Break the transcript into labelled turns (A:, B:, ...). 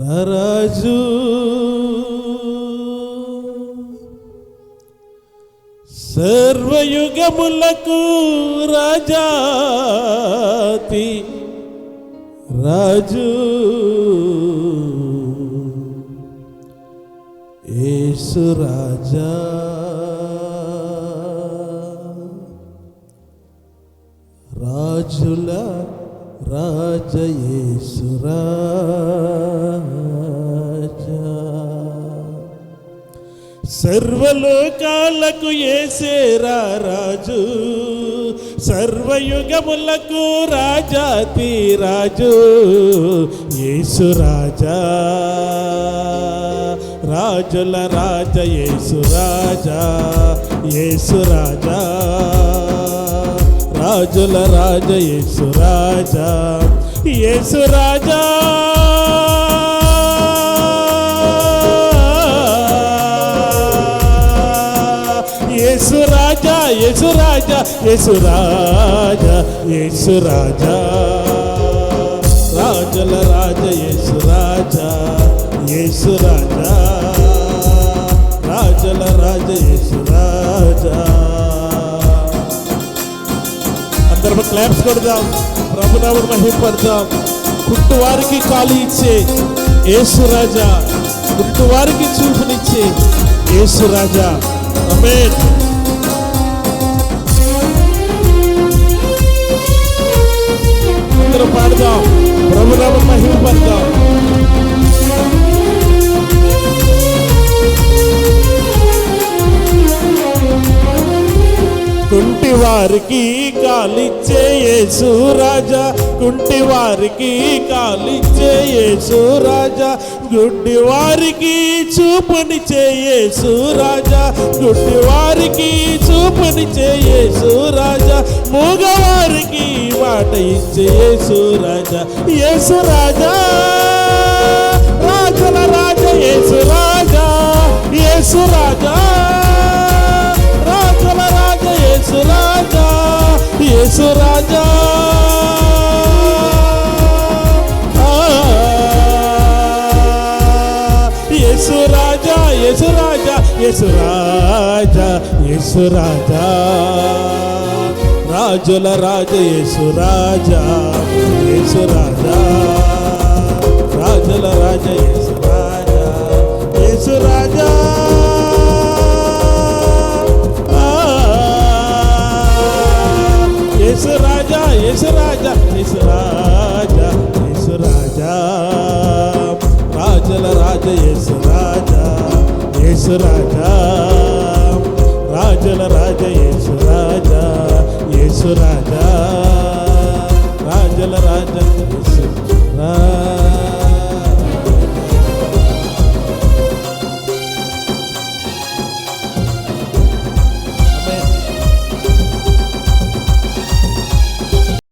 A: రారాజు సర్వయుగములకు రాజాతి రాజు. యేసు రాజా. రాజుల రాజ సర్వలోకాలకు ఏసేరా రాజు సర్వయుగములకు రాజాతి రాజు యేసు రాజా రాజుల రాజ యేసు రాజా యేసు రాజా రాజుల రాజ యేసు రాజా యేసు రాజా. యేసు రాజా యేసు రాజా యేసు రాజా యేసు రాజా. రాజుల రాజ యేసు రాజా యేసు రాజా. రాజుల రాజ యేసు రాజా. అందరం క్లాప్స్ కొడదాం. ప్రభునామను మహిమపడదాం. పుట్టు వారికి కాలు ఇచ్చే యేసు రాజా. పుట్టు వారికి చూపునిచ్చే యేసు రాజా. ఆమేన్ పాడదాం. ప్రభునామను మహిమపడదాం. వారికి కాలిచ్చే యేసు రాజా. కుంటి వారికి కాలిచ్చే యేసు రాజా. గుడ్డి వారికి చూపని యేసు రాజా. గుడ్డి వారికి చూపని యేసు రాజా. మూగవారికి మాట ఇచ్చే యేసు రాజా. యేసు రాజా. రాజల రాజా యేసు రాజా. యేసు రాజా. యేసు రాజా. యేసు రాజా యేసు రాజా యేసు రాజా యేసు రాజా. రాజుల రాజ యేసు రాజా యేసు రాజా. రాజుల రాజ యేసు యేసు రాజా యేసు రాజా యేసు రాజా యేసు రాజా రాజల రాజ యేసు రాజా యేసు రాజా రాజల రాజ యేసు రాజా యేసు రాజా రాజల రాజ యేసు